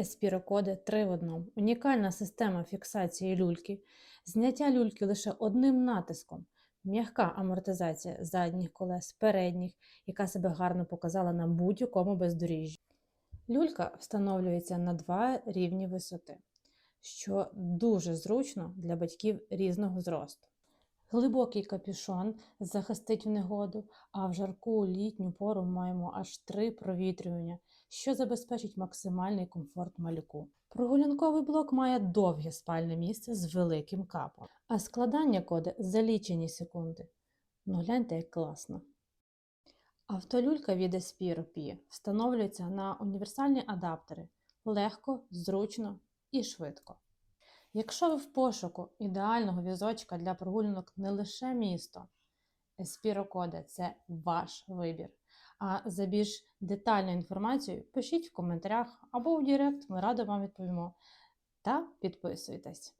Еспірокоди 3 в 1. Унікальна система фіксації люльки, зняття люльки лише одним натиском, м'яка амортизація задніх колес, передніх, яка себе гарно показала на будь-якому бездоріжжі. Люлька встановлюється на два рівні висоти, що дуже зручно для батьків різного зросту. Глибокий капюшон захистить в негоду, а в жарку літню пору маємо аж три провітрювання, що забезпечить максимальний комфорт малюку. Прогулянковий блок має довге спальне місце з великим капом, а складання коди за лічені секунди. Ну гляньте, як класно. Автолюлька від Espiro встановлюється на універсальні адаптери легко, зручно і швидко. Якщо ви в пошуку ідеального візочка для прогулянок не лише місто, спірокоди це ваш вибір. А за більш детальну інформацію пишіть в коментарях або в Директ, ми радо вам відповімо. Та підписуйтесь.